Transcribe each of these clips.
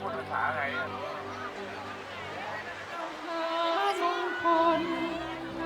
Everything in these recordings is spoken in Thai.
พูดภาษาอะไรทุกคนใ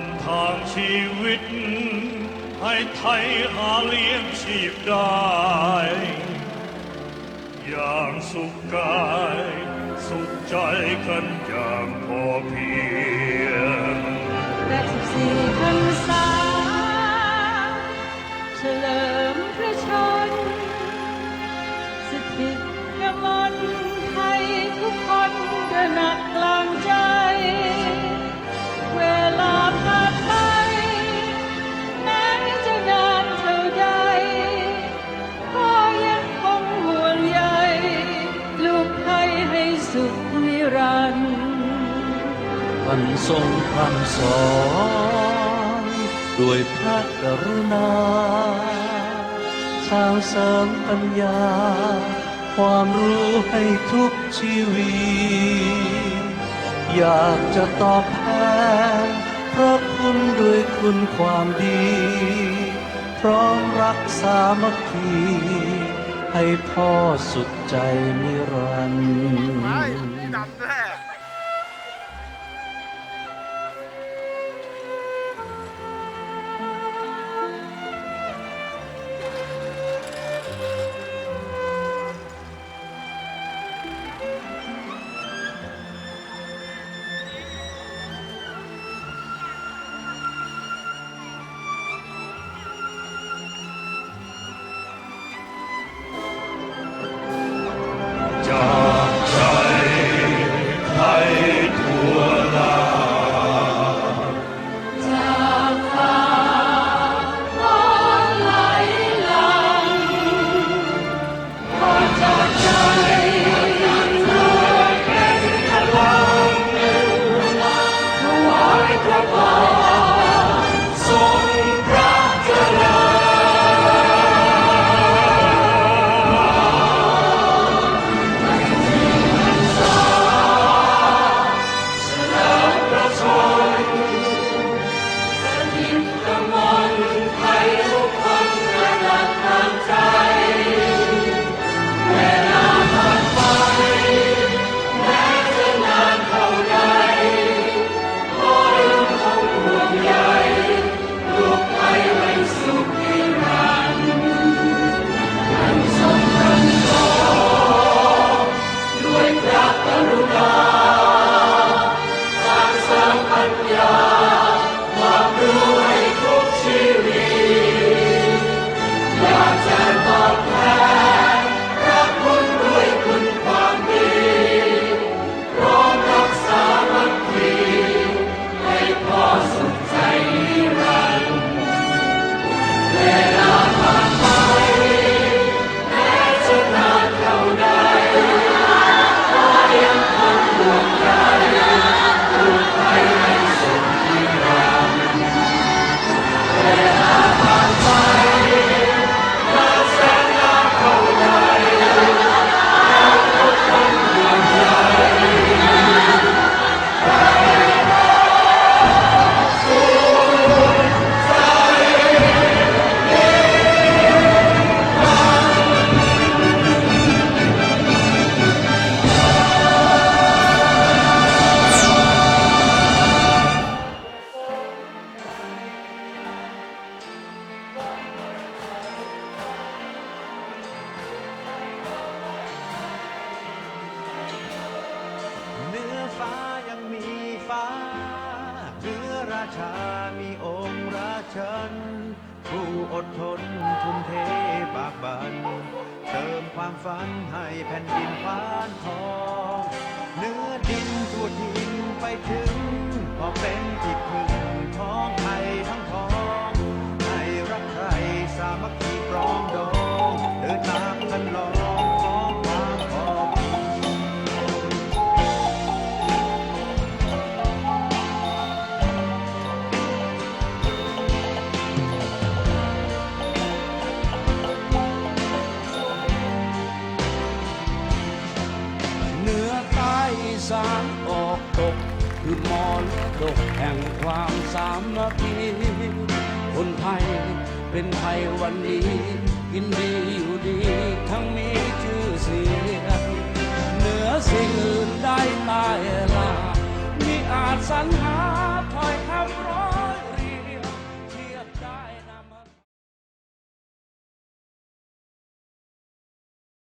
ำทางชีวิต ให้ไทยหาเลี้ยงชีพได้ อย่างสุขกาย สุขใจกันอย่างพอเพียง ท่านทรงคำสอนด้วยพระกรุณาสร้างเสริมปัญญา ความรู้ให้ทุกชีวิตอยากจะตอบแทนพระคุณด้วยคุณความดี พร้อมรักษามัคคี ให้พ่อสุดใจมิรันดร์ ราชา มีองค์ราชัน ผู้อดทนทุ่มเทปากบัน เติมความฝันให้แผ่นดินพานทอง เนื้อดินทั่วทินไปถึง รดกแห่งความสามัคคีคนไทยเป็นไทยวันนี้กินดีอยู่ดีทั้งมีชื่อเสียงเหนือสิ่งอื่นได้ตายลามีอาจสรรหา